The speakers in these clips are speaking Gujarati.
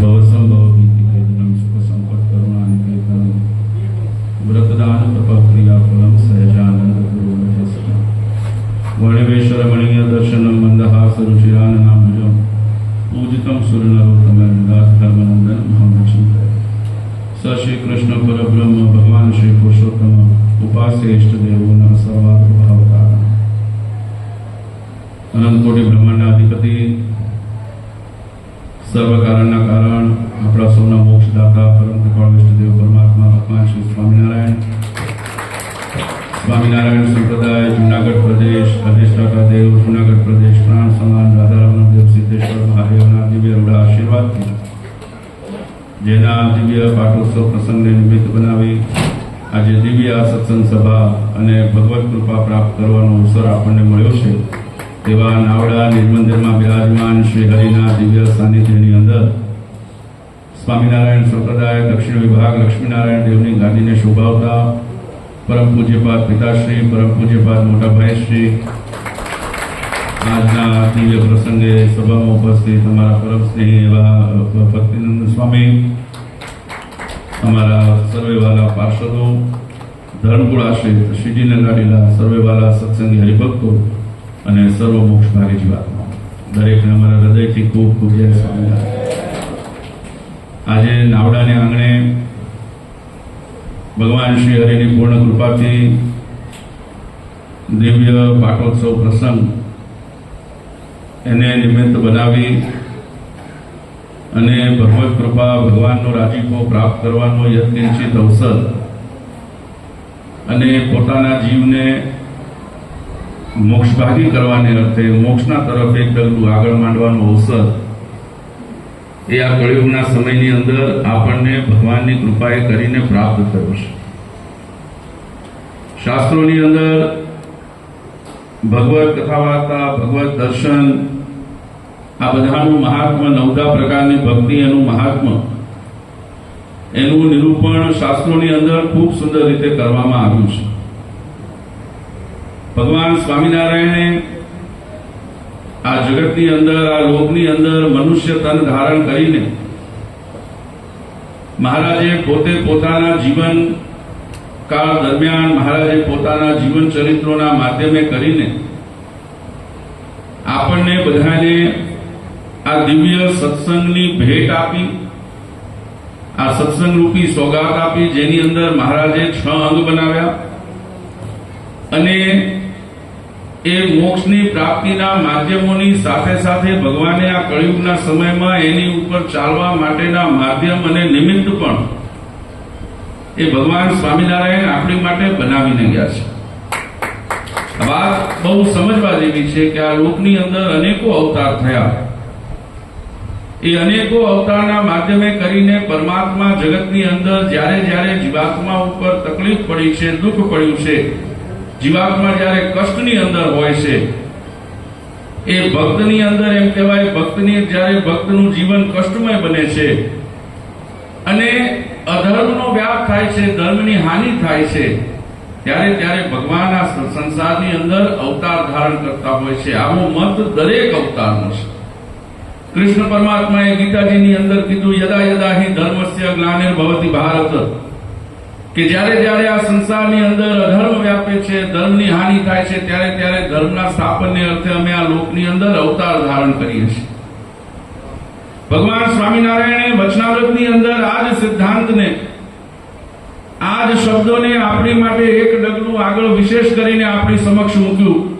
Those alone. જેના દિવ્ય પાટોત્સવ પ્રસંગને નિમિત્ત બનાવી આજે દિવ્ય સત્સંગ સભા અને ભગવત કૃપા પ્રાપ્ત કરવાનો અવસર આપણને મળ્યો છે. તેવા નાવડા નિર્મંદિરમાં બિરાજમાન શ્રી હરિના દિવ્ય સાનિધ્યની અંદર સ્વામિનારાયણ સંપ્રદાય, દક્ષિણ વિભાગ, લક્ષ્મીનારાયણ દેવની ગાદીને શોભાવતા પરમ પૂજ્યપાદ પિતાશ્રી, પરમ પૂજ્યપાદ મોટાભાઈ શ્રી આજના દિવ્ય પ્રસંગે સભામાં ઉપસ્થિત અમારા પરમ સ્નેહી એવા ભક્તિનંદ સ્વામી, અમારા સર્વેવાલા પાર્ષદો, ધર્મકુળ આશ્રિત શ્રીજીને ગાડીલા સર્વેવાલા સત્સંગી હરિભક્તો અને સર્વ મોક્ષ ભાગી જીવાત્મા. દરેકને અમારા હૃદયથી ખૂબ ખૂબ જય સ્વામિનારાયણ આજે નાવડાને આંગણે ભગવાન શ્રી હરિની પૂર્ણ કૃપાથી દિવ્ય પાટોત્સવ પ્રસંગ એને નિમિત્ત બનાવી અને ભગવત કૃપા ભગવાનનો રાજીપો પ્રાપ્ત કરવાનો યત્નચિત અવસર અને પોતાના જીવને મોક્ષભાગી કરવાને અર્થે, મોક્ષના તરફ એક ડગલું આગળ માંડવાનો અવસર એ આ કળિયુગના સમયની અંદર આપણને ભગવાનની કૃપાએ કરીને પ્રાપ્ત થયો છે. શાસ્ત્રોની અંદર ભગવત કથા વાર્તા ભગવત દર્શન આ બધાનું મહાત્મ, નવદા પ્રકારની ભક્તિ, એનું મહાત્મ, એનું નિરૂપણ શાસ્ત્રોની અંદર ખૂબ સુંદર રીતે કરવામાં આવ્યું છે. ભગવાન સ્વામિનારાયણે આ જગતની અંદર, આ લોકની અંદર મનુષ્ય તન ધારણ કરીને મહારાજે પોતે પોતાના જીવન કાળ દરમિયાન મહારાજે પોતાના જીવન ચરિત્રોના માધ્યમે કરીને આપણને બધાને આ દિવ્ય સત્સંગની ભેટ આપી, આ સત્સંગ રૂપી સોગાત આપી, જેની અંદર મહારાજે છ અંગ બનાવ્યા. અને એ મોક્ષની પ્રાપ્તિના માધ્યમોની સાથે સાથે ભગવાને આ કળિયુગના સમયમાં એની ઉપર ચાલવા માટેના માધ્યમ અને નિમિત્ત પણ એ ભગવાન સ્વામિનારાયણ આપણી માટે બનાવીને ગયા છે. વાત બહુ સમજવા જેવી છે કે આ લોકની અંદર અનેકો અવતાર થયા. એ અનેકો અવતારના માધ્યમે કરીને પરમાત્મા જગતની અંદર જ્યારે જ્યારે જીવાત્મા ઉપર તકલીફ પડી છે, દુઃખ પડ્યું છે, જીવાત્મા જ્યારે કષ્ટની અંદર હોય છે, એ ભક્તની અંદર એમ કહેવાય, ભક્તની જ્યારે ભક્તનું જીવન કષ્ટમય બને છે અને અધર્મનો વ્યાપ થાય છે, ધર્મની હાનિ થાય છે, ત્યારે ત્યારે ભગવાન આ સંસારની અંદર અવતાર ધારણ કરતા હોય છે. આવો મત દરેક અવતારનો છે. કૃષ્ણ પરમાત્માએ ગીતાજીની અંદર કીધું, યદા યદા હિ ધર્મસ્ય ગ્લાનિર્ભવતિ ભારત. કે જ્યારે જ્યારે આ સંસારની અંદર અધર્મ વ્યાપે છે, ધર્મની હાનિ થાય છે, ત્યારે ત્યારે ધર્મના સ્થાપનને અર્થે અમે આ લોકની અંદર અવતાર ધારણ કરીએ છીએ. ભગવાન સ્વામિનારાયણે વચનામૃતની અંદર આ જ સિદ્ધાંતને, આ જ શબ્દોને આપણી માટે એક ડગલું આગળ વિશેષ કરીને આપણી સમક્ષ મૂક્યું.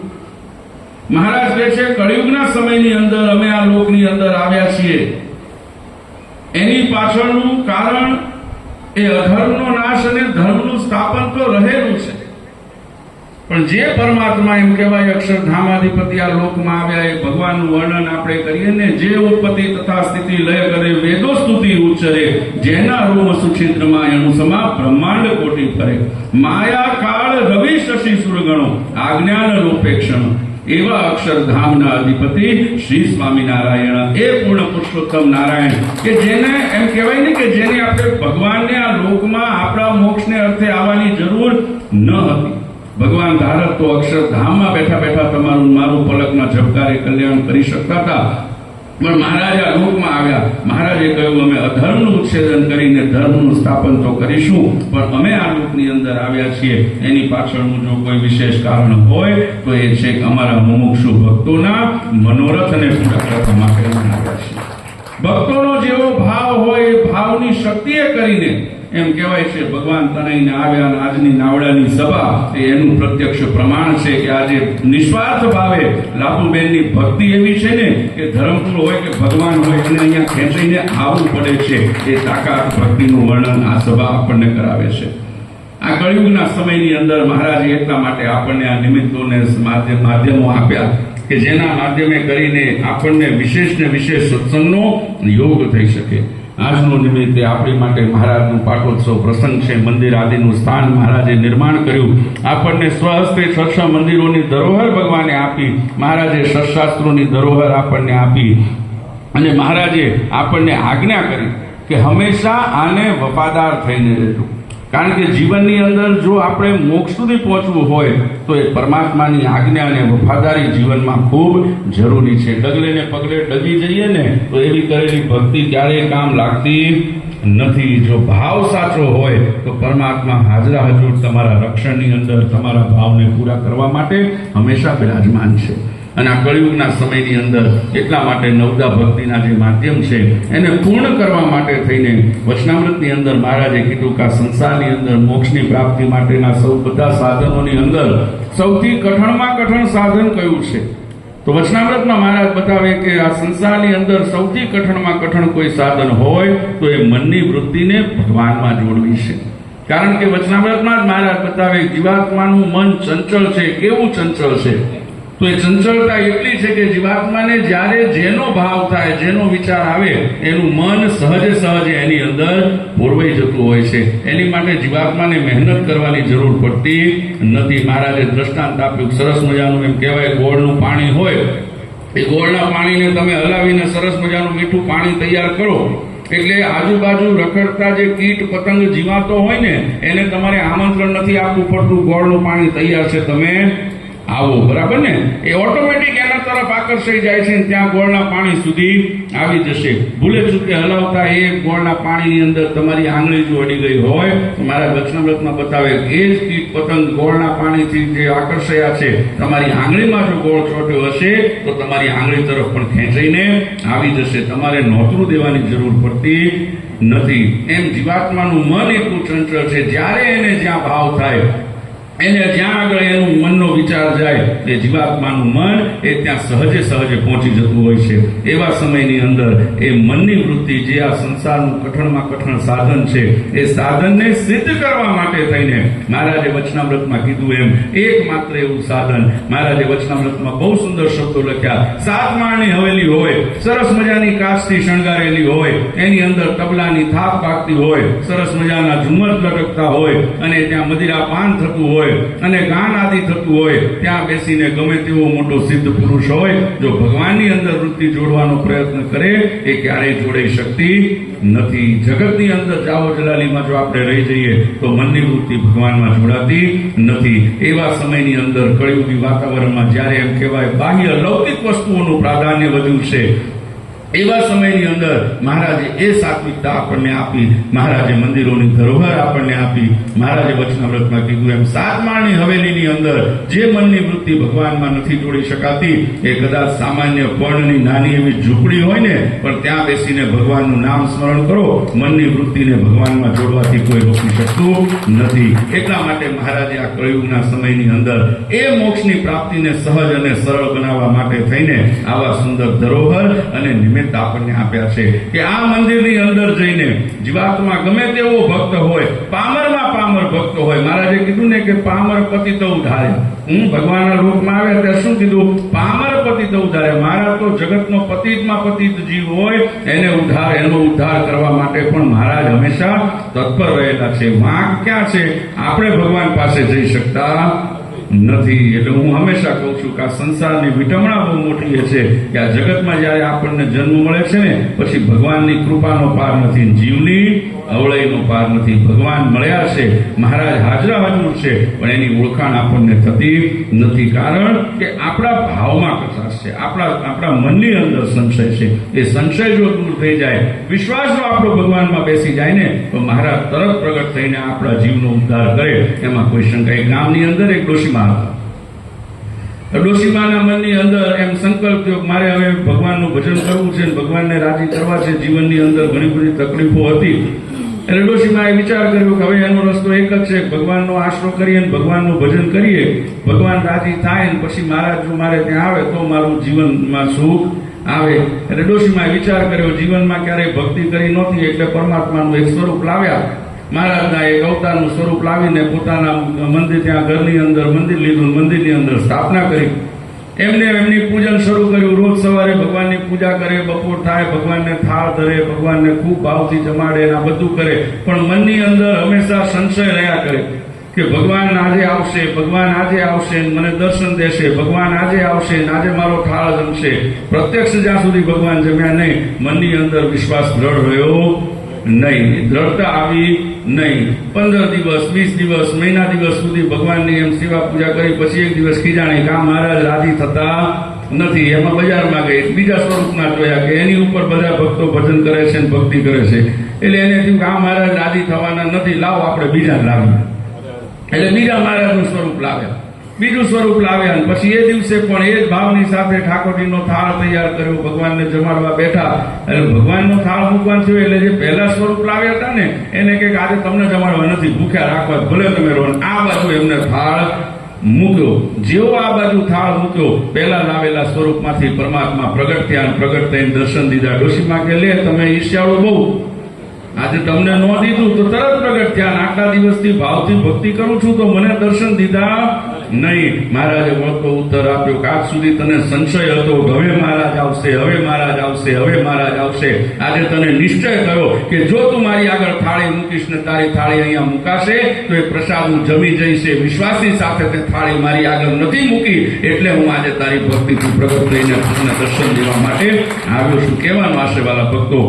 મહારાજ કહે છે, કળિયુગના સમયની અંદર અમે આ લોકની અંદર આવ્યા છીએ. એની પાછળનું કારણ એ અધર્મનો નાશ અને ધર્મનું સ્થાપન તો રહેલું છે. પણ જે પરમાત્મા એમ કહેવાય, અક્ષરધામાધિપતિ આ લોકમાં આવ્યા એ ભગવાનનું વર્ણન આપણે કરીએ ને જે ઉત્પત્તિ તથા સ્થિતિ લય કરે વેદો સ્તુતિ ઉચ્ચરે, જેના રૂમ સુછિદ્રમાં એનું સમા બ્રહ્માંડ કોટી ફરે. માયા કાળ રવિ શશી સુરગણો, આજ્ઞાન રૂપેક્ષણ એવા અક્ષરધામના અધિપતિ શ્રી સ્વામિનારાયણ. એ પૂર્ણ પુરુષોત્તમ નારાયણ. કે જેને એમ કહેવાય ને કે જેને આપણે ભગવાનને આ લોકમાં આપણા મોક્ષને અર્થે આવવાની જરૂર ન હતી. ભગવાન ધારક તો અક્ષરધામમાં બેઠા બેઠા તમારું મારું પલકના ઝબકારે કલ્યાણ કરી શકતા હતા. પણ મહારાજ લોકમાં આવ્યા. મહારાજે કહ્યું, અમે અધર્મનું ઉચ્છેદન કરીને ધર્મનું સ્થાપન તો કરીશું, પણ અમે આ લોકની અંદર આવ્યા છીએ. એની પાછળનું જો કોઈ વિશેષ કારણ હોય, તો એ છે અમારા મુમુક્ષુ ભક્તોના મનોરથને પૂરા કરવા માટે આવ્યા ભક્તોનો જેવો ભાવ હોય એ ભાવની શક્તિએ કરીને એમ કહેવાય છે, ભગવાન તનઈને આવ્યા આજની નાવડાની સભા એ એનું પ્રત્યક્ષ પ્રમાણ છે કે આજે નિસ્વાર્થ ભાવે લાભુબેનની ભક્તિ એવી છે ને કે ધરમપુર હોય કે ભગવાન હોય એને અહીંયા ખેંચીને આવવું પડે છે. એ તાકાત ભક્તિનું વર્ણન આ સભા આપણને કરાવે છે. આ કળિયુગના સમયની અંદર મહારાજે એટલા માટે આપણને આ નિમિત્તોને માધ્યમો આપ્યા કે જેના માધ્યમે કરીને આપણને વિશેષ ને વિશેષ સત્સંગનો યોગ થઈ શકે. આજનું નિમિત્તે આપણી માટે મહારાજનું પાટોત્સવ પ્રસંગ છે. મંદિર આદિનું સ્થાન મહારાજે નિર્માણ કર્યું. આપણને સ્વહસ્તે છ મંદિરોની ધરોહર ભગવાને આપી, મહારાજે શસ્ત્રાસ્ત્રોની ધરોહર આપણને આપી અને મહારાજે આપણને આજ્ઞા કરી કે હંમેશા આને વફાદાર થઈને રહેજો. કારણ કે જીવનની અંદર જો આપણે મોક્ષ સુધી પહોંચવું હોય, તો એ પરમાત્માની આજ્ઞા અને વફાદારી જીવનમાં ખૂબ જરૂરી છે. ડગલે ને પગલે ડગી જઈએ ને, તો એવી કરેલી ભક્તિ ક્યારેય કામ લાગતી નથી. જો ભાવ સાચો હોય, તો પરમાત્મા હાજરા હજુર તમારા રક્ષણની અંદર, તમારા ભાવને પૂરા કરવા માટે હંમેશા બિરાજમાન છે. અને આ કળિયુગના સમયની અંદર એટલા માટે નવદા ભક્તિના જે માધ્યમ છે, એને પૂર્ણ કરવા માટે થઈને વચનામૃતની અંદર મહારાજે કીધું કે આ સંસારની અંદર મોક્ષની પ્રાપ્તિ માટેના સૌ બધા સાધનોની અંદર સૌથી કઠણમાં કઠણ સાધન કયું છે? તો વચનામૃતમાં મહારાજ બતાવે કે આ સંસારની અંદર સૌથી કઠણમાં કઠણ કોઈ સાધન હોય તો એ મનની વૃત્તિને ભગવાનમાં જોડવી છે. કારણ કે વચનામૃતમાં જ મહારાજ બતાવે જીવાત્માનું મન ચંચળ છે, કેવું ચંચળ છે? તો એ ચંચળતા એટલી છે કે જીવાત્માને જ્યારે જેનો ભાવ થાય, જેનો વિચાર આવે, એનું મન સહજે સહજે એની અંદર પોરવાઈ જતું હોય છે. એની માટે જીવાત્માને મહેનત કરવાની જરૂર પડતી નથી. મહારાજે દ્રષ્ટાંત આપ્યું, સરસ મજાનું એમ કહેવાય, ગોળનું પાણી હોય, એ ગોળના પાણીને તમે હલાવીને સરસ મજાનું મીઠું પાણી તૈયાર કરો. એટલે આજુબાજુ રખડતા જે કીટ, પતંગ, જીવાતો હોય ને, એને તમારે આમંત્રણ નથી આપવું પડતું, ગોળનું પાણી તૈયાર છે. તમે આવો, બરાબર ને? એ ઓટોમેટિક એના તરફ આકર્ષાઈ જાય છે ત્યાં ગોળના પાણી સુધી આવી જશે. ભૂલે ચૂકે હલાવતા એ ગોળના પાણીની અંદર તમારી આંગળી જો અડી ગઈ હોય, તો મારા વચનામૃતમાં બતાવે, એ જ કીટ પતંગ ગોળના પાણીથી જે આકર્ષાયા છે, તમારી આંગળીમાં જો ગોળ ચોટ્યો હશે, તો તમારી આંગળી તરફ પણ ખેંચાઈને આવી જશે. તમારે નોતરું દેવાની જરૂર પડતી નથી. એમ જીવાત્માનું મન એટલું ચંચળ છે, જ્યારે એને જ્યાં ભાવ થાય એને જ્યાં આગળ એનું મનનો વિચાર જાય, એ જીવાત્માનું મન, એ ત્યાં સહજે સહજે પહોંચી જતું હોય છે. એવા સમયની અંદર એ મનની વૃત્તિ જે આ સંસારનું કઠણમાં કઠણ સાધન છે, એ સાધનને સિદ્ધ કરવા માટે થઈને મહારાજે વચનામૃતમાં કીધું એમ, એકમાત્ર એવું સાધન. મહારાજે વચનામૃતમાં બહુ સુંદર શબ્દો લખ્યા, સાત માળની હવેલી હોય, સરસ મજાની કાચથી શણગારેલી હોય, એની અંદર તબલાની થાપ પાકતી હોય, સરસ મજાના ઝુમ્મર લટકતા હોય, અને ત્યાં મદિરા પાન થતું હોય અને ગાન આદિ થતું હોય, ત્યાં બેસીને ગમે તેવો મોટો સિદ્ધ પુરુષ હોય, જો ભગવાનની અંદર વૃત્તિ જોડવાનો પ્રયત્ન કરે, એ ક્યારેય જોડાઈ શકતી નથી. જગતની અંદર જાઓ જલાલીમાં જો આપણે રહી જઈએ, તો મનની વૃત્તિ ભગવાનમાં જોડાતી નથી. એવા સમયની અંદર કળિયુગી વાતાવરણમાં જ્યારે એમ કહેવાય, બાહ્ય લૌકિક વસ્તુઓનું પ્રાધાન્ય વધ્યું છે એવા સમયની અંદર મહારાજે એ સાત્વિકતા આપણને આપી, મહારાજે મંદિરોની ધરોહર આપણને આપી, મહારાજે વચનાવ્રતમાં કીધું એમ, સાત માળની હવેલીની અંદર જે મનની વૃત્તિ ભગવાનમાં નથી જોડી શકાતી, એ કદાચ સામાન્ય પર્ણની નાની એવી ઝૂંપડી હોય ને, પણ ત્યાં બેસીને ભગવાનનું નામ સ્મરણ કરો, મનની વૃત્તિને ભગવાનમાં જોડવાથી કોઈ રોકી શકતું નથી. એટલા માટે મહારાજે આ કળયુગના સમયની અંદર એ મોક્ષની પ્રાપ્તિને સહજ અને સરળ બનાવવા માટે થઈને આવા સુંદર ધરોહર અને નિમિત્ત આપણને આપ્યા છે કે આ મંદિરની અંદર જઈને જીવાત્મા ગમે તેવો ભક્ત હોય, પામરમાં પામર ભક્ત હોય, મહારાજે કીધું ને કે પામર પતિ તો ઉધારે. હું ભગવાનના રૂપમાં આવ્યા ત્યારે શું કીધું? પામર પતિ તો ઉધારે. મારા તો જગતનો પતિતમાં પતિત જીવ હોય, એને ઉધાર, એનો ઉદ્ધાર કરવા માટે પણ મહારાજ હંમેશા તત્પર રહેલા છે. વાંક ક્યાં છે? આપણે ભગવાન પાસે જઈ શકતા નથી. એટલે હું હંમેશા કહું છું કે આ સંસારની વિટમણા બહુ મોટી છે કે આ જગતમાં જ્યારે આપણને જન્મ મળે છે ને, પછી ભગવાનની કૃપાનો પાર નથી. જીવની અવળયનો પાર નથી. ભગવાન મળ્યા છે, મહારાજ હાજરા હાજર છે, પણ એની ઓળખાણ આપણને થતી નથી. કારણ કે આપણા ભાવમાં કચાશ છે, આપણા આપણા મનની અંદર સંશય છે. એ સંશય જો દૂર થઈ જાય, વિશ્વાસ જો આપણો ભગવાનમાં બેસી જાય ને, તો મહારાજ તરત પ્રગટ થઈને આપણા જીવનો ઉદ્ધાર કરે. એમાં કોઈ શંકા એક ગામની અંદર એક ડોશીમાં હતા. ડોશીમાના મનની અંદર એમ સંકલ્પ થયો મારે હવે ભગવાનનું ભજન કરવું છે ભગવાનને રાજી કરવા છે. જીવનની અંદર ઘણી બધી તકલીફો હતી. એટલે એ વિચાર કર્યો કે હવે એનો રસ્તો એક જ છે. ભગવાનનો આશરો કરીએ અને ભગવાનનું ભજન કરીએ. ભગવાન રાજી થાય ને પછી મહારાજ જો મારે ત્યાં આવે તો મારું જીવનમાં સુખ આવે. એટલે ડોશીમાં વિચાર કર્યો, જીવનમાં ક્યારેય ભક્તિ કરી નહોતી એટલે પરમાત્માનું એક સ્વરૂપ લાવ્યા. મહારાજના એક અવતારનું સ્વરૂપ લાવીને પોતાના મંદિર, ત્યાં ઘરની અંદર મંદિર લીધું મંદિરની અંદર સ્થાપના કરી. એમને એમની પૂજન શરૂ કર્યું. રોજ સવારે ભગવાનની પૂજા કરે, બપોર થાય, ભગવાનને થાળ ધરે, ભગવાનને ખૂબ ભાવથી જમાડે આ બધું કરે. પણ મનની અંદર હંમેશા સંશય રહ્યા કરે કે ભગવાન આજે આવશે, ભગવાન આજે આવશે મને દર્શન દેશે, ભગવાન આજે આવશે આજે મારો થાળ જમશે. પ્રત્યક્ષ જ્યાં સુધી ભગવાન જમ્યા નહીં, મનની અંદર વિશ્વાસ દ્રઢ રહ્યો નહીં. દ્રઢતા આવી નહીં. પંદર દિવસ, વીસ દિવસ, મહિના દિવસ સુધી ભગવાનની એમ સેવા પૂજા કરી, પછી એક દિવસ ખીજાણી કામ મહારાજ રાજી થતા નથી. એમાં બજારમાં ગઈ બીજા સ્વરૂપમાં જોયા કે એની ઉપર બધા ભક્તો ભજન કરે છે અને ભક્તિ કરે છે. એટલે એને થયું કે આ મહારાજ રાજી થવાના નથી. લાવો આપણે બીજા લાવીએ એટલે બીજા મહારાજનું સ્વરૂપ લાવ્યા બીજું સ્વરૂપ લાવ્યા અને પછી એ દિવસે પણ એ જ ભાવની સાથે ઠાકોરજીનો થાળ તૈયાર કર્યો. ભગવાનને જમાડવા બેઠા. એટલે ભગવાનનો થાળ મૂકવાનું થયો એટલે જે પહેલા સ્વરૂપ લાવ્યા હતા ને, એને કે આજે તમને જમાડવા નથી, ભૂખ્યા રાખવા ભલે તમે રહો આ બાજુ એમને થાળ મૂક્યો. જેવો આ બાજુ થાળ મૂક્યો, પહેલા લાવેલા સ્વરૂપમાંથી પરમાત્મા પ્રગટ થયા પ્રગટ થઈને દર્શન દીધા. ડોશીમાં કે લે, તમે ઈર્ષ્યાળુ બહુ. આજે તમને ન દીધું તો તરત પ્રગટ થયા આટલા દિવસથી ભાવથી ભક્તિ કરું છું, તો મને દર્શન દીધા નહીં, મહારાજે વળતો ઉત્તર આપ્યો કે સુધી તને સંશય હતો હવે મહારાજ આવશે, હવે મહારાજ આવશે, હવે મહારાજ આવશે. આજે તને નિશ્ચય થયો કે જો તું મારી આગળ થાળી મૂકીશ ને તારી થાળી અહીંયા મુકાશે, તો એ પ્રસાદ હું જમી જઈશ વિશ્વાસની સાથે તે થાળી મારી આગળ નથી મૂકી, એટલે હું આજે તારી ભક્તિથી પ્રગટ થઈને દર્શન દેવા માટે આવ્યો છું. કહેવાનું આશે વાલા ભક્તો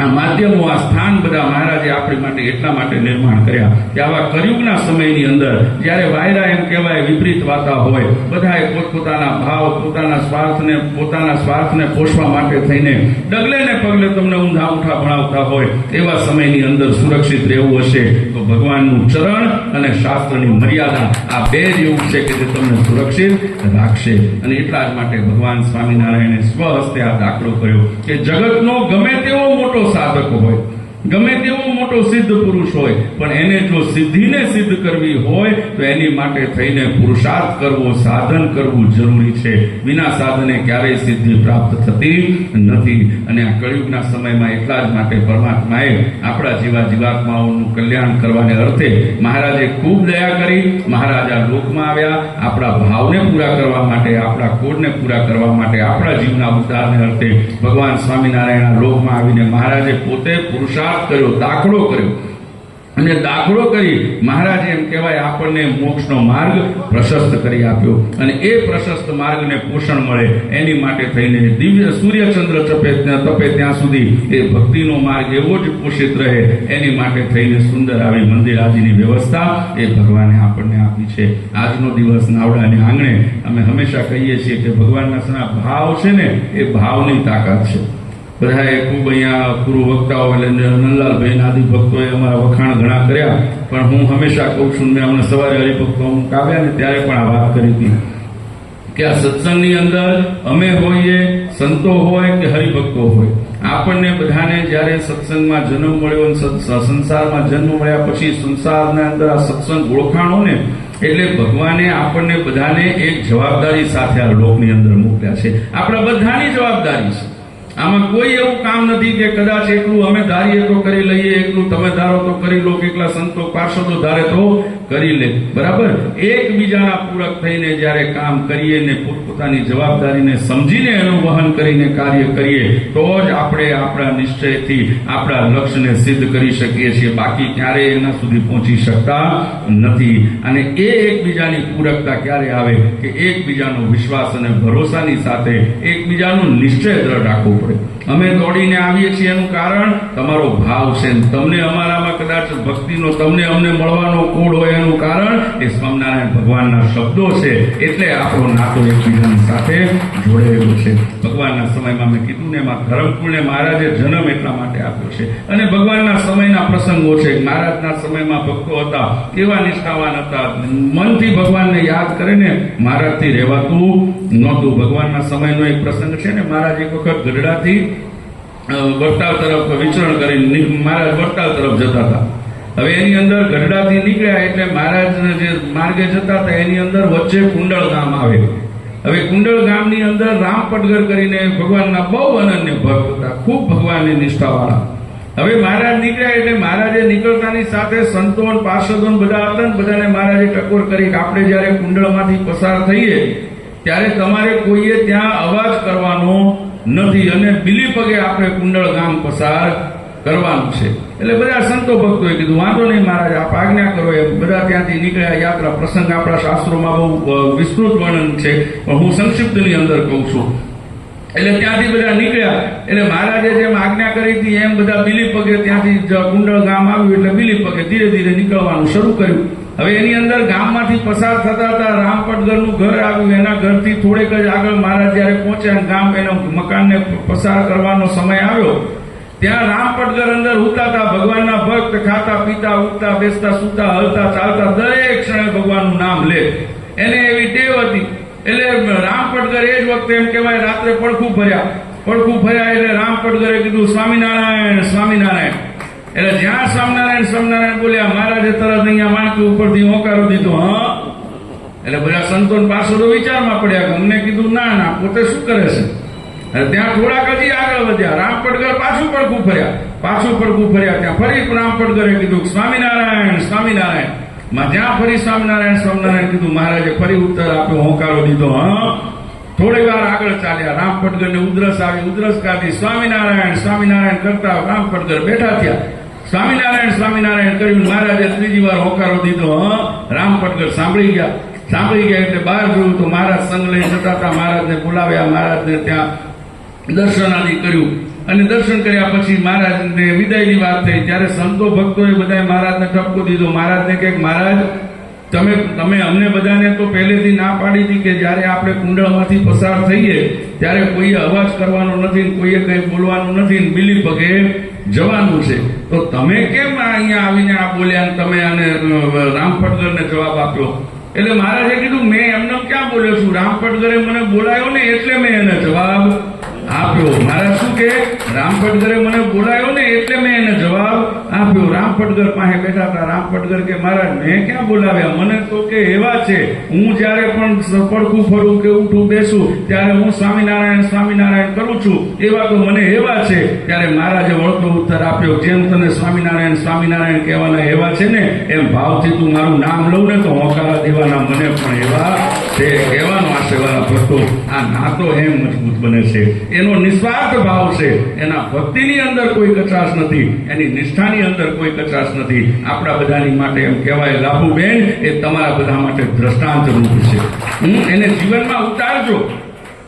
આ માધ્યમો, આ સ્થાન બધા મહારાજે આપણી માટે એટલા માટે નિર્માણ કર્યા કે આવા કળિયુગના સમયની અંદર જ્યારે વાયરા એમ કહેવાય, વિપરીત વાતા હોય, બધાએ પોતપોતાના ભાવ, પોતાના સ્વાર્થને પોતાના સ્વાર્થને પોષવા માટે થઈને ડગલે ને પગલે તમને ઊંધા ઉઠા ભણાવતા હોય એવા સમયની અંદર સુરક્ષિત રહેવું હશે, તો ભગવાનનું ચરણ અને શાસ્ત્રની મર્યાદા આ બે જ એવું છે કે જે તમને સુરક્ષિત રાખશે. અને એટલા જ માટે ભગવાન સ્વામિનારાયણે સ્વહસ્તે આ દાખલો કર્યો કે જગતનો ગમે તેવો મોટો સાધક હોય ગમે તેવો મોટો સિદ્ધ પુરુષ હોય, પણ એને જો સિદ્ધિને સિદ્ધ કરવી હોય, તો એની માટે થઈને પુરુષાર્થ કરવો, સાધન કરવું જરૂરી છે. વિના સાધને ક્યારેય સિદ્ધિ પ્રાપ્ત થતી નથી. અને આ કળિયુગના સમયમાં એટલા જ માટે પરમાત્માએ આપણા જેવા જીવાત્માઓનું કલ્યાણ કરવાને અર્થે મહારાજે ખૂબ દયા કરી, મહારાજા લોકમાં આવ્યા, આપણા ભાવને પૂરા કરવા માટે, આપણા કોડને પૂરા કરવા માટે, આપણા જીવના ઉદ્ધારને અર્થે ભગવાન સ્વામિનારાયણ આ લોકમાં આવીને મહારાજે પોતે પુરુષાર્થ કર્યો, દાખલો કર્યો. અને દાખલો કરી મહારાજ એમ કહેવાય, આપણને મોક્ષનો માર્ગ પ્રશસ્ત કરી આપ્યો. અને એ પ્રશસ્ત માર્ગને પોષણ મળે, એની માટે થઈને દિવ્ય સૂર્યચંદ્ર તપે તપે ત્યાં સુધી એ ભક્તિનો માર્ગ એવો જ પોષિત રહે, એની માટે થઈને સુંદર આવી મંદિર આજની વ્યવસ્થા એ ભગવાને આપણને આપી છે. આજનો દિવસ નાવડાને આંગણે અમે હંમેશા કહીએ છીએ કે ભગવાનના સના ભાવ છે ને, એ ભાવની તાકાત છે. બધાએ ખૂબ અહીંયા પૂર્વ વક્તાઓ એટલે નંદલાલભાઈ આદિ ભક્તોએ અમારા વખાણ ઘણા કર્યા. પણ હું હંમેશા કહું છું, મેં હમણાં સવારે હરિભક્તો અમુક આવ્યા ને ત્યારે પણ આ વાત કરી હતી. કે આ સત્સંગની અંદર અમે હોઈએ, સંતો હોય કે હરિભક્તો હોય. આપણને બધાને જ્યારે સત્સંગમાં જન્મ મળ્યો સંસારમાં જન્મ મળ્યા પછી સંસારના અંદર આ સત્સંગ ઓળખાણો ને, એટલે ભગવાને આપણને બધાને એક જવાબદારી સાથે આ લોકની અંદર મોકલ્યા છે. આપણા બધાની જવાબદારી છે. આમાં કોઈ એવું કામ નથી કે કદાચ એકલું અમે ધારીએ તો કરી લઈએ, એકલું તમે ધારો તો કરી લો, કેટલા સંતો પાર્ષદો ધારે તો કરી લે. બરાબર? એકબીજાના પૂરક થઈને જ્યારે કામ કરીએ ને પોતપોતાની જવાબદારીને સમજીને એનું વહન કરીને કાર્ય કરીએ, તો જ આપણે આપણા નિશ્ચયથી, આપણા લક્ષ્યને સિદ્ધ કરી શકીએ છીએ. બાકી ક્યારેય એના સુધી પહોંચી શકતા નથી. અને એ એકબીજાની પૂરકતા ક્યારે આવે? કે એકબીજાનો વિશ્વાસ અને ભરોસાની સાથે એકબીજાનો નિશ્ચય દ્રઢ રાખવો પડે. અમે દોડીને આવીએ છીએ એનું કારણ, તમારો ભાવ છે તમને અમારામાં કદાચ ભક્તિનો તમને અમને મળવાનો કોડ હોય એનું કારણ, એ સ્વામિનારાયણ ભગવાનના શબ્દો છે, એટલે આપણો નાતો એકબીજાની સાથે જોડાયેલો છે. ભગવાનના સમયમાં મેં કીધું ને એમાં ધરમકુળને મહારાજે જન્મ એટલા માટે આપ્યો છે. અને ભગવાનના સમયના પ્રસંગો છે. મહારાજના સમયમાં ભક્તો હતા, કેવા નિષ્ઠાવાન હતા. મનથી ભગવાનને યાદ કરે ને મહારાજથી રહેવાતું નહોતું ભગવાનના સમયનો એક પ્રસંગ છે ને મહારાજ એક વખત ગઢડાથી વડતાલ તરફ વિચરણ કરી મહારાજ વડતાલ તરફ જતા હતા. હવે એની અંદર ગઢડાથી નીકળ્યા એટલે મહારાજ જે માર્ગે જતા હતા, એની અંદર વચ્ચે કુંડળ ગામ આવે હવે કુંડળ ગામની અંદર રામ પટગર કરીને ભગવાનના બહુ અનન્ય ભક્ત હતા, ખૂબ ભગવાનની નિષ્ઠાવાળા. હવે મહારાજ નીકળ્યા એટલે મહારાજે નીકળતાની સાથે સંતોન, પાર્ષદોન બધા હતા બધાને મહારાજે ટકોર કરી આપણે જ્યારે કુંડળમાંથી પસાર થઈએ ત્યારે તમારે કોઈએ ત્યાં અવાજ કરવાનો નથી અને બિલી પગે આપણે કુંડળ ગામ પસાર કરવાનું છે. એટલે બધા સંતો ભક્તોએ કીધું, વાંધો નહીં મહારાજ, આપ આજ્ઞા કરો. એમ બધા ત્યાંથી નીકળ્યા. યાત્રા પ્રસંગ આપણા શાસ્ત્રોમાં બહુ વિસ્તૃત વર્ણન છે, પણ હું સંક્ષિપ્તની અંદર કહું છું. એટલે ત્યાંથી બધા નીકળ્યા. એટલે મહારાજે જેમ આજ્ઞા કરી હતી, એમ બધા બિલી પગે ત્યાંથી કુંડળ ગામ આવ્યું. એટલે બિલી પગે ધીરે ધીરે નીકળવાનું શરૂ કર્યું. હવે એની અંદર ગામમાંથી પસાર થતા હતા રામપટગરનું ઘર આવ્યું, એના ઘરથી થોડેક જ આગળ મહારાજ જ્યારે પહોંચ્યા ગામ એનો મકાનને પસાર કરવાનો સમય આવ્યો, ત્યાં રામપટગર અંદર ઉતાતા ભગવાનના ભક્ત ખાતા, પીતા, ઉઠતા, બેસતા, સૂતા, હલતા, ચાલતા, દરેક ક્ષણે ભગવાનનું નામ લે. એને એવી ટેવ હતી. એટલે રામપટગર એ જ વખતે એમ કહેવાય, રાત્રે પડખું ભર્યા. પડખું ભર્યા એટલે રામપટગરે કીધું, સ્વામિનારાયણ સ્વામિનારાયણ. એટલે જ્યાં સ્વામિનારાયણ સ્વામિનારાયણ બોલ્યા મહારાજે તરત અહીંયા માણકી ઉપરથી હોકારો દીધો, હા? એટલે બધા સંતો પાછો તો વિચારમાં પડ્યા કે અમને કીધું, ના ના, પોતે શું કરે છે? ત્યાં થોડાક હજી આગળ વધ્યા રામપટગર પાછું પડખું ફર્યા પાછું પડખું ફર્યા ત્યાં ફરી રામપટગરે કીધું, સ્વામિનારાયણ સ્વામિનારાયણ. માં જ્યાં ફરી સ્વામિનારાયણ સ્વામિનારાયણ કીધું, મહારાજે ફરી ઉત્તર આપ્યો, હોંકારો દીધો, હા? થોડી વાર આગળ ચાલ્યા રામપટગર ને ઉધરસ આવી, ઉધરસ કાઢી, સ્વામિનારાયણ સ્વામિનારાયણ કરતા રામપટગર બેઠા થયા. સ્વામિનારાયણ સ્વામિનારાયણ કર્યું. મહારાજે ત્રીજી વાર હોકારો દીધો રામપટગર સાંભળી ગયા. સાંભળી ગયા એટલે બહાર જોયું તો મહારાજ સંગ લઈ જતા હતા. મહારાજને બોલાવ્યા. મહારાજને ત્યાં દર્શન આદિ કર્યું. અને દર્શન કર્યા પછી મહારાજને વિદાયની વાત થઈ. ત્યારે સંતો ભક્તોએ બધાએ મહારાજને ઠપકો દીધો. મહારાજને કહે મહારાજ, તમે તમે અમને બધાને તો પહેલેથી ના પાડી હતી કે જ્યારે આપણે કુંડળમાંથી પસાર થઈએ, ત્યારે કોઈએ અવાજ કરવાનો નથી કોઈએ કંઈ બોલવાનું નથી બીલી પગે જવાનું છે. તો તમે કેમ અહીંયા આવીને આ બોલ્યા તમે આને અ, રામપટગરને જવાબ આપ્યો? એટલે મહારાજે કીધું મેં એમને ક્યાં બોલ્યો છું? રામપટગરે મને બોલાયો ને એટલે મેં એને જવાબ આપ્યો. મહારાજ શું કે? રામપટગરે મને બોલાયો ને એટલે મેં એને જવાબ આપ્યો. રામપટગર પાસે બેઠા હતા. રામપટગર કે, મહારાજ, મેં ક્યાં બોલાવ્યા? મને તો કે એવા છે. હું જ્યારે પણ પડખું ફરું કે ઉઠું બેસું, ત્યારે હું સ્વામિનારાયણ સ્વામિનારાયણ કરું છું. એવા તો મને એવા છે. ત્યારે મહારાજે વળતો ઉત્તર આપ્યો, જેમ તને સ્વામિનારાયણ સ્વામિનારાયણ કહેવાના એવા છે ને, એમ ભાવથી તું મારું નામ લઉં ને તો હોકારા દેવાના મને પણ એવા છે. કહેવાનો આ સેવાના ભક્તો આ નાતો એમ મજબૂત બને છે. એનો નિસ્વાર્થ ભાવ છે. એના ભક્તિની અંદર કોઈ કચાશ નથી, એની નિષ્ઠાની અંદર કોઈ કચાશ નથી. આપણા બધાની માટે એમ કહેવાય, લાભુબેન, એ તમારા બધા માટે દ્રષ્ટાંત રૂપ છે. હું એને જીવનમાં ઉતારજો.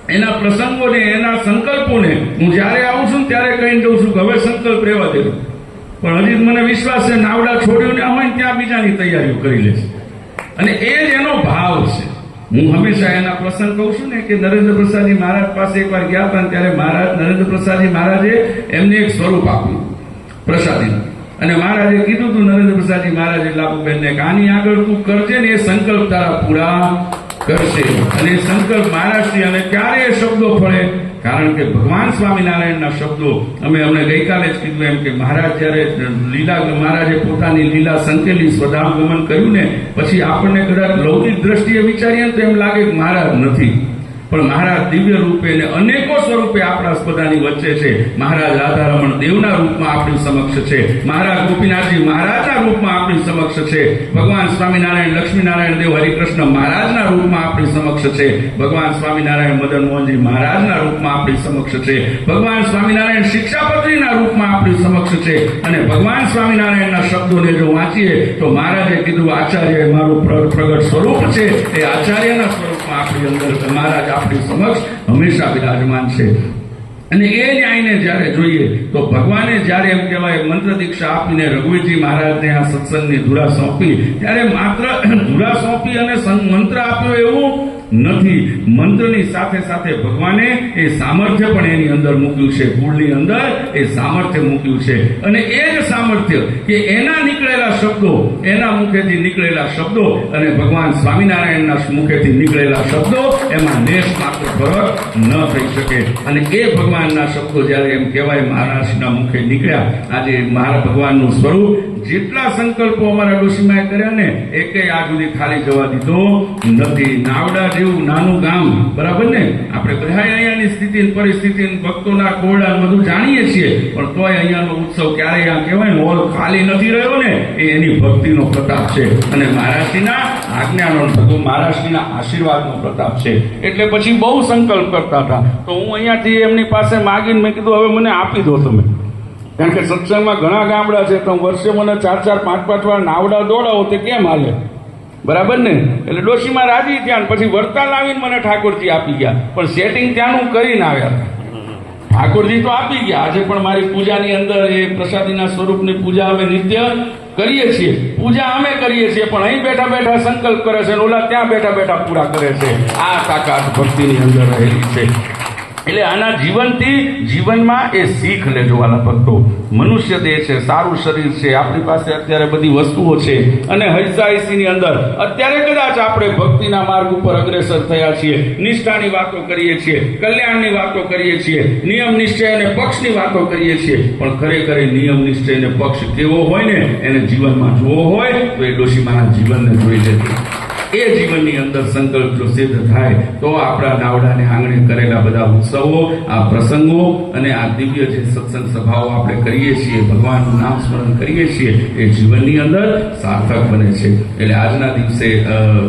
એના પ્રસંગોને, એના સંકલ્પોને. હું જ્યારે આવું છું ત્યારે કહી દઉં છું કે હવે સંકલ્પ રહેવા દેજો પણ હજી મને વિશ્વાસ છે, નાવડા છોડ્યું ના હોય ત્યાં બીજાની તૈયારીઓ કરી લેશે. અને એ જ એનો ભાવ છે. હું હંમેશા એના પ્રસંગ કહું છું ને કે નરેન્દ્ર પ્રસાદજી મહારાજ પાસે એકવાર ગયા હતા ત્યારે મહારાજ, નરેન્દ્ર પ્રસાદજી મહારાજે એમને એક સ્વરૂપ આપ્યું, પ્રસાદીનું. અને મહારાજે કીધું હતું નરેન્દ્ર પ્રસાદજી મહારાજે લાભુબેનને કે આની આગળ તું કરજે ને એ સંકલ્પ તારા પૂરા કરશે. અને સંકલ્પ મહારાજથી અને ક્યારે શબ્દો ફળે કારણ કે ભગવાન સ્વામિનારાયણના શબ્દો અમે અમને ગઈકાલે જ કીધું એમ કે મહારાજ જ્યારે લીલા મહારાજે પોતાની લીલા સંકેલી સ્વધામ ગમન કર્યું ને, પછી આપણને કદાચ લૌકિક દ્રષ્ટિએ વિચારીએ તો એમ લાગે કે મહારાજ નથી. પણ મહારાજ દિવ્ય રૂપે ને અનેકો સ્વરૂપે આપણા બધાની વચ્ચે છે. મહારાજ રાધારમણ દેવના રૂપમાં આપણી સમક્ષ છે. મહારાજ ગોપીનાથજી મહારાજના રૂપમાં આપણી સમક્ષ છે. ભગવાન સ્વામિનારાયણ લક્ષ્મીનારાયણ દેવ હરિકૃષ્ણ મહારાજના રૂપમાં આપણી સમક્ષ છે. ભગવાન સ્વામિનારાયણ મદન મોહનજી મહારાજના રૂપમાં આપણી સમક્ષ છે. ભગવાન સ્વામિનારાયણ શિક્ષાપત્રીના રૂપમાં આપણી સમક્ષ છે. અને ભગવાન સ્વામિનારાયણના શબ્દોને જો વાંચીએ તો મહારાજે કીધું આચાર્ય મારું પ્રગટ સ્વરૂપ છે. એ આચાર્યના સ્વરૂપમાં આપણી અંદર મહારાજ આપણી સમક્ષ હંમેશા બિરાજમાન છે. અને એ ન્યાયને જ્યારે જોઈએ તો ભગવાને જ્યારે એમ કહેવાય, મંત્ર દીક્ષા આપીને રઘુવીરજી મહારાજને આ સત્સંગની ધુરા સોંપી, ત્યારે માત્ર ધુરા સોંપી અને મંત્ર આપ્યો એવું નથી. મંત્રની સાથે સાથે ભગવાને એ સામર્થ્ય પણ એની અંદર મૂક્યું છે. કુળની અંદર એ સામર્થ્ય મૂક્યું છે. અને એ જ સામર્થ્ય કે એના નીકળેલા શબ્દો, એના મુખેથી નીકળેલા શબ્દો અને ભગવાન સ્વામિનારાયણના મુખેથી નીકળેલા શબ્દો એમાં લેશ માત્ર ફરક ન થઈ શકે. અને એ ભગવાનના શબ્દો જ્યારે એમ કહેવાય મહારાષ્ટ્રના મુખે નીકળ્યા, આજે મારા ભગવાનનું સ્વરૂપ જેટલા સંકલ્પો અમારા ડોશીમાએ કર્યા ને એકે આ સુધી ખાલી જવા દીધો નથી. નાવડા જેવું નાનું ગામ, બરાબર ને? આપણે બધા અહીંયાની સ્થિતિ પરિસ્થિતિ ભક્તોના કોરડા બધું જાણીએ છીએ, પણ તોય અહીંયાનો ઉત્સવ ક્યારેય આમ કહેવાય ને, હોલ ખાલી નથી રહ્યો ને, એ એની ભક્તિનો પ્રતાપ છે. અને મહારાષ્ટ્રીના આજ્ઞાનો થતો મહારાષ્ટ્રીના આશીર્વાદનો પ્રતાપ છે. એટલે પછી બહુ સંકલ્પ કરતા હતા. તો હું અહીંયાથી એમની પાસે માગીને મેં કીધું, હવે મને આપી દો તમે. કારણ કે સત્સંગમાં ઘણા ગામડા છે, તો વર્ષે મને ચાર ચાર, પાંચ પાંચ વાર નાવડા દોડાવો, તે કેમ હાલે? બરાબર ને? એટલે ડોશીમાં રાજી ત્યાં પછી વરતાલ આવીને મને ઠાકોરજી આપી ગયા. પણ સેટિંગ ત્યાંનું કરીને આવ્યા ઠાકોરજી તો આપી ગયા. આજે પણ મારી પૂજાની અંદર એ પ્રસાદીના સ્વરૂપની પૂજા અમે નિત્ય કરીએ છીએ. પૂજા અમે કરીએ છીએ, પણ અહીં બેઠા બેઠા સંકલ્પ કરે છે ઓલા ત્યાં બેઠા બેઠા પૂરા કરે છે. આ તાકાત ભક્તિની અંદર રહેલી છે. એટલે આના જીવનથી જીવનમાં એ શીખ લેજો વાલા ભક્તો. મનુષ્ય દેહ છે, સારું શરીર છે, આપણી પાસે અત્યારે બધી વસ્તુઓ છે. અને હૈસાહિસીની અંદર અત્યારે કદાચ આપણે ભક્તિના માર્ગ ઉપર અગ્રેસર થયા છીએ, નિષ્ઠાની વાતો કરીએ છીએ, કલ્યાણની વાતો કરીએ છીએ, નિયમ નિશ્ચય અને પક્ષની વાતો કરીએ છીએ. પણ ખરેખર નિયમ નિશ્ચય અને પક્ષ કેવો હોય ને, એને જીવનમાં જોવો હોય, તો એ ડોશીમાના જીવનને જોઈ લેજો. એ જીવનની અંદર સંકલ્પ જો સિદ્ધ થાય તો આપણા નાવડાને આંગણે કરેલા બધા ઉત્સવો, આ પ્રસંગો અને આ દિવ્ય જે સત્સંગ સભાઓ આપણે કરીએ છીએ, ભગવાનનું નામ સ્મરણ કરીએ છીએ, એ જીવનની અંદર સાર્થક બને છે. એટલે આજના દિવસે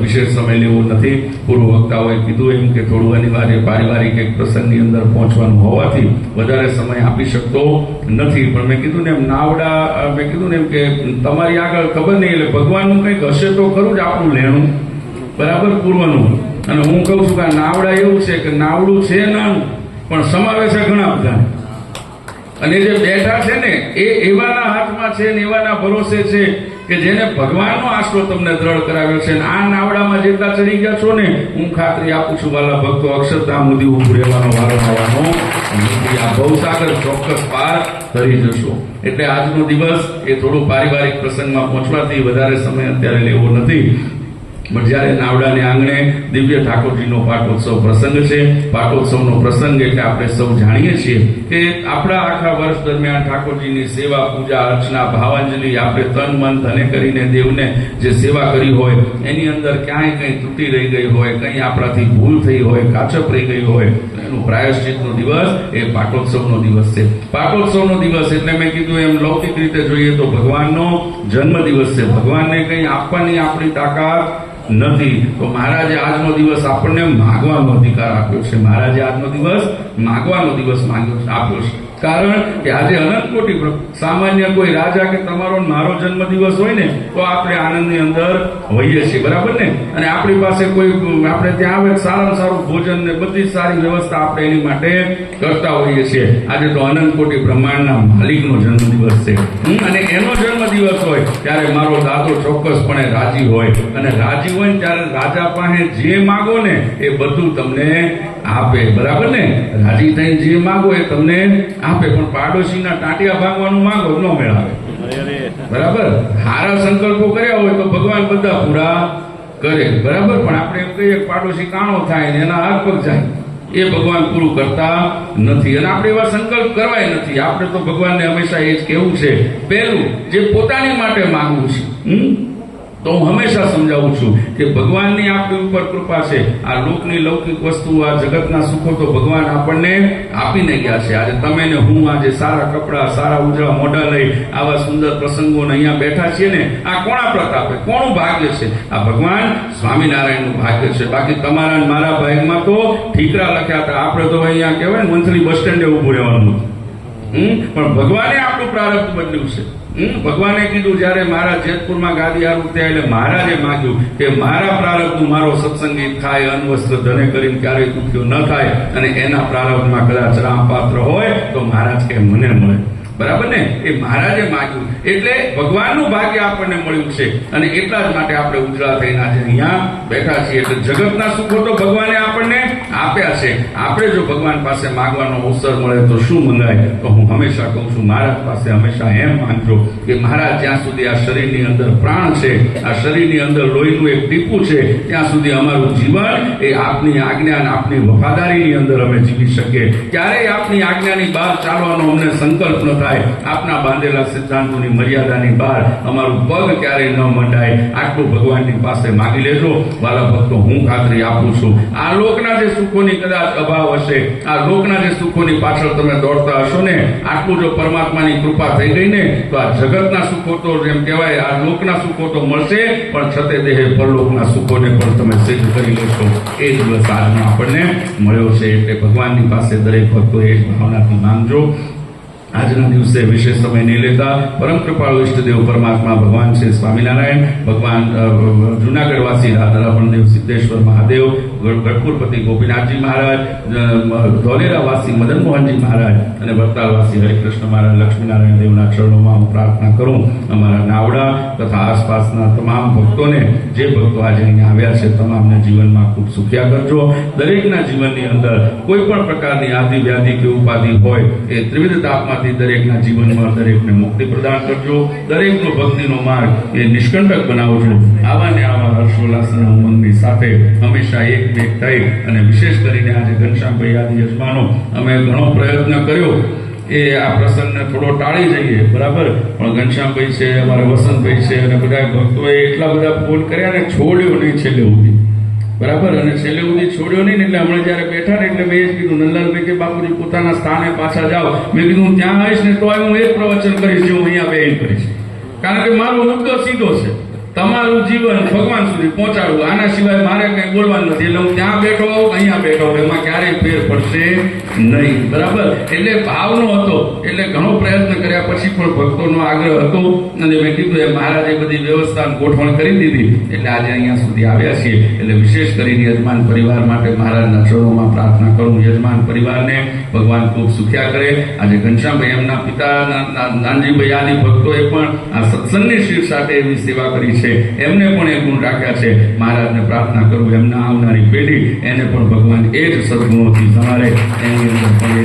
વિશેષ સમય લેવો નથી. પૂર્વ વક્તાઓએ કીધું એમ કે થોડું અનિવાર્ય પારિવારિક એક પ્રસંગની અંદર પહોંચવાનું હોવાથી વધારે સમય આપી શકતો નથી. પણ મેં કીધું ને એમ, નાવડા મેં કીધું ને એમ કે તમારી આગળ ખબર નહીં, એટલે ભગવાનનું કંઈક હશે તો ખરું જ આપણું લેણું. બરાબર પૂર્વનું. અને હું કહું છું કે આ નાવડા એવું છે કે નાવડું છે નાનું, પણ સમાવેશ ઘણા બધા. અને જે બેઠા છે ને, એ એવાના હાથમાં છે ને એવાના ભરોસે છે કે જેને ભગવાનનો આશરો તમને દ્રઢ કરાવ્યો છે અને આ નાવડામાં જેટલા ચડી ગયા છો ને, હું ખાતરી આપું છું વાલા ભક્તો, અક્ષરધામ સુધી ઊભું રહેવાનો વારો આવવાનો આ ભવસાગર ચોક્કસ પાર કરી જશો. એટલે આજનો દિવસ એ થોડું પારિવારિક પ્રસંગમાં પહોંચવાથી વધારે સમય અત્યારે લેવો નથી. પણ જ્યારે નાવડાને આંગણે દિવ્ય ઠાકોરજીનો પાટોત્સવ પ્રસંગ છે, પાટોત્સવનો પ્રસંગ એટલે આપણે સૌ જાણીએ છીએ કે આપણા આખા વર્ષ દરમિયાન ઠાકોરજીની સેવા, પૂજા, અર્ચના, ભાવાંજલિ આપણે તન, મન, ધને કરીને દેવને જે સેવા કરી હોય, એની અંદર ક્યાંય કંઈ તૂટી રહી ગઈ હોય, કંઈ આપણાથી ભૂલ થઈ હોય, કાચપ રહી ગઈ હોય એનું પ્રાયશ્ચિતનો દિવસ એ પાટોત્સવનો દિવસ છે. પાટોત્સવનો દિવસ એટલે મેં કીધું એમ લૌકિક રીતે જોઈએ તો ભગવાનનો જન્મ દિવસ છે. ભગવાનને કંઈ આપવાની આપણી તાકાત નથી. તો મહારાજે આજનો દિવસ આપણને માગવાનો અધિકાર આપ્યો છે. મહારાજે આજનો દિવસ માગવાનો દિવસ માંગ્યો આપ્યો છે. કારણ કે આજે અનંત કોટી સામાન્ય કોઈ રાજા કે તમારો મારો જન્મદિવસ હોય ને, તો આપણે આનંદની અંદર હોઈએ છીએ, બરાબર ને? અને આપણી પાસે કોઈ, આપણે ત્યાં આવે સારામાં સારું ભોજન ને બધી સારી વ્યવસ્થા આપણે એની માટે કરતા હોઈએ છીએ. આજે તો અનંત કોટી બ્રહ્માંડના માલિકનો જન્મ દિવસ છે અને એનો જન્મ દિવસ હોય ત્યારે મારો દાદો ચોક્કસપણે રાજી હોય. અને રાજી હોય ને ત્યારે રાજા પાસે જે માગો ને, એ બધું તમને આપે, બરાબર ને? રાજી થઈને જે માગો એ તમને આપે, પણ પાડોશીના ટાટિયા ભાગવાનું માગો ન મેળાવે. બરાબર? હારા સંકલ્પો કર્યા હોય તો ભગવાન બધા પૂરા કરે. બરાબર? પણ આપણે એમ કહીએ પાડોશી કાણો થાય ને એના હાથ પગ જાય. એ ભગવાન પૂરું કરતા નથી. અને આપણે એવા સંકલ્પ કરવાય નથી. આપણે તો ભગવાનને હંમેશા એ જ કહેવું છે. પહેલું, જે પોતાની માટે માંગવું છે. હમ? તો હું હંમેશા સમજાવું છું કે ભગવાનની આપણી ઉપર કૃપા છે. આ લોકની લૌકિક વસ્તુ, આ જગતના સુખો તો ભગવાન આપણને આપીને ગયા છે. આજે તમે ને હું આજે સારા કપડા, સારા ઉજળા મોઢા લઈ આવા સુંદર પ્રસંગોને અહીંયા બેઠા છીએ ને, આ કોણા પ્રતાપે? કોણું ભાગ્ય છે? આ ભગવાન સ્વામિનારાયણનું ભાગ્ય છે. બાકી તમારા મારા ભાગમાં તો ઠીકરા લખ્યા હતા. આપણે તો અહીંયા કહેવાય ને, મંથલી બસ સ્ટેન્ડે ઊભું રહેવાનું હતું? પણ ભગવાને આપણું પ્રારબ્ધ બદલ્યું છે? ભગવાને કીધું, જ્યારે મારા જેતપુરમાં ગાદી હારું ત્યાં એટલે મહારાજે માગ્યું કે મારા પ્રારબ્ધનું મારો સત્સંગીત થાય અન્વસ્ત્ર ધને કરીને ક્યારેય દુખ્યો ન થાય અને એના પ્રારબ્ધમાં કદાચ રામપાત્ર હોય, તો મહારાજ કે, મને મળે. બરાબર ને? એ મહારાજે માગ્યું. એટલે ભગવાનનું ભાગ્ય આપણને મળ્યું છે. અને એટલા જ માટે આપણે ઉજળા થઈને આજે અહીંયા બેઠા છીએ. એટલે જગતના સુખો તો ભગવાને આપણને આપ્યા છે. આપણે જો ભગવાન પાસે માગવાનો અવસર મળે તો શું મંગાય? તો હું હંમેશા કહું છું, મહારાજ પાસે હંમેશા એમ માંગજો કે મહારાજ, જ્યાં સુધી આ શરીરની અંદર પ્રાણ છે, આ શરીરની અંદર લોહીનું એક ટીપું છે, ત્યાં સુધી અમારું જીવન એ આપની આજ્ઞા અને આપની વફાદારીની અંદર અમે જીવી શકીએ. ક્યારેય આપની આજ્ઞાની બહાર ચાલવાનો અમને સંકલ્પ ન થાય આપના બાંધેલા સિદ્ધાંતોની મર્યાદાની બહાર અમારું પગ ક્યારેય ન મંડાય. આટલું ભગવાનની પાસે માગી લેજો. વાલા ભક્તો, હું ખાતરી આપું છું. આ લોકના જે સુખોની કદાચ અભાવ હશે, આ લોકના જે સુખોની પાછળ તમે દોડતા હશો ને, આટલું જો પરમાત્માની કૃપા થઈ ગઈ ને, તો આ જગતના સુખો તો જેમ કહેવાય, આ લોકના સુખો તો મળશે, પણ છતે દેહે પરલોકના સુખોને પણ તમે સિદ્ધ કરી લેશો. એ દિવસ આજનો આપણને મળ્યો છે. એટલે ભગવાનની પાસે દરેક ભક્તો એ ભાવનાથી માંગજો. આજના દિવસે વિશેષ સમય નહીં લેતા, પરમ કૃપાળુ ઈષ્ટદેવ પરમાત્મા ભગવાન શ્રી સ્વામિનારાયણ, ભગવાન જુનાગઢવાસી જુનાગઢવાસી રાધારાપણદેવ સિદ્ધેશ્વર મહાદેવ ગઢ- ગોપીનાથજી મહારાજ ધોલેરાવાસી મદન મોહનજી મહારાજ અને વરતાલવાસી હરિકૃષ્ણ મહારાજ, લક્ષ્મીનારાયણ દેવના ચરણોમાં હું પ્રાર્થના કરું. અમારા નાવડા તથા આસપાસના તમામ ભક્તોને જે ભક્તો આજે અહીંયા આવ્યા છે, તમામને જીવનમાં ખૂબ સુખ્યા કરજો. દરેકના જીવનની અંદર કોઈ પણ પ્રકારની આદિ, વ્યાધિ કે ઉપાધિ હોય, એ ત્રિવિધ તાપમાંથી દરેકના જીવનમાં દરેકને મુક્તિ પ્રદાન કરજો. દરેકનો ભક્તિનો માર્ગ એ નિષ્કંટક બનાવજો. આવા ને આવા હર્ષોલ્લાસના ઉમંગની સાથે હંમેશા એક એક થઈ અને વિશેષ કરીને આજે ઘનશ્યામભાઈ આદિ યજમાનો અમે ઘણો પ્રયત્ન કર્યો એ આ પ્રસંગને થોડો ટાળી જઈએ, બરાબર? પણ ઘનશ્યામભાઈ છે, અમારા વસંતભાઈ છે અને બધા ભક્તોએ એટલા બધા ફોન કર્યા ને છોડ્યો નહીં છેલ્લે સુધી. બરાબર? અને છેલ્લે સુધી છોડ્યો નહીં ને એટલે હમણાં જ્યારે બેઠા ને એટલે મેં એ કીધું, નંદલાલભાઈ કે બાપુજી પોતાના સ્થાને પાછા જાઓ. મેં કીધું, હું ત્યાં આવીશ ને તો હું એ પ્રવચન કરીશ જે હું અહીંયા બેન કરીશ. કારણ કે મારો મુદ્દો સીધો છે. તમારું જીવન ભગવાન સુધી પહોંચાડવું. આના સિવાય મારે કંઈ બોલવાનું નથી. એટલે હું ત્યાં બેઠો હોઉં અહીંયા બેઠો હોઉં એમાં ક્યારેય ફેર પડશે નહીં. બરાબર? એટલે ભાવનો હતો. એટલે ઘણો પ્રયત્ન કર્યા. પછી પણ ભક્તોનો આગ્રહ હતો. અને મેં કીધું, એ મહારાજે બધી વ્યવસ્થા ગોઠવણ કરી દીધી. એટલે આજે અહીંયા સુધી આવ્યા છીએ. એટલે વિશેષ કરીને યજમાન પરિવાર માટે મહારાજના ચરણોમાં પ્રાર્થના કરું. યજમાન પરિવારને ભગવાન ખૂબ સુખ્યા કરે. આજે ઘનશ્યામભાઈ એમના પિતા નાનજીભાઈ, આદિ ભક્તોએ પણ આ સત્સંગની શીર સાથે એવી સેવા કરી છે. એમને પણ એ ગુણ રાખ્યા છે. મહારાજને પ્રાર્થના કરું એમના આવનારી પેઢી એને પણ ભગવાન એ જ સદગુણોથી સમારે એની અંદર પણ એ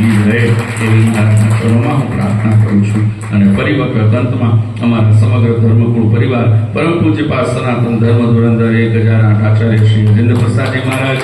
જીવ રહે એવી મહારાજના ચરણોમાં હું પ્રાર્થના કરું છું. અને ફરી વખત અંતમાં અમારા સમગ્ર ધર્મકુળ પરિવાર પરમ પૂજ્યપાદ સનાતન ધર્મ ધુરંધર એક હજાર આઠ આચાર્ય શ્રી રાજેન્દ્ર પ્રસાદજી મહારાજ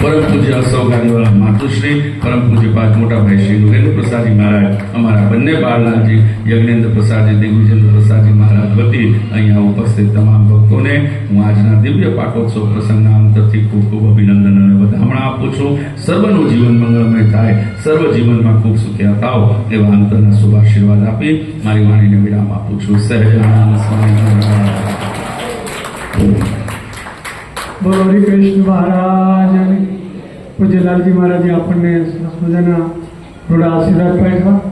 પરમ પૂજ્ય અશોકાદીવાળા માતુશ્રી, પરમ પૂજ્ય પાંચ મોટાભાઈ શ્રી નરેન્દ્ર પ્રસાદજી મહારાજ, અમારા બંને બાળનાથજી, યજ્ઞેન્દ્ર પ્રસાદજી દિગ્વિજેન્દ્ર પ્રસાદજી મહારાજ વતી અહીંયા ઉપસ્થિત તમામ ભક્તોને હું આજના દિવ્ય પાટોત્સવ પ્રસંગના અંતરથી ખૂબ ખૂબ અભિનંદન અને વધામણા આપું છું. સર્વનું જીવન મંગળમય થાય, સર્વ જીવનમાં ખૂબ સુખ્યા થાવ એવા અંતરના શુભ આશીર્વાદ આપી મારી વાણીને વિરામ આપું છું. સહેજાનંદ સ્વામી મહારાજ બોલો હરિકૃષ્ણ મહારાજ પૂજ્ય લાલજી મહારાજે આપણને સરસ મજાના થોડા આશીર્વાદ પાઠવા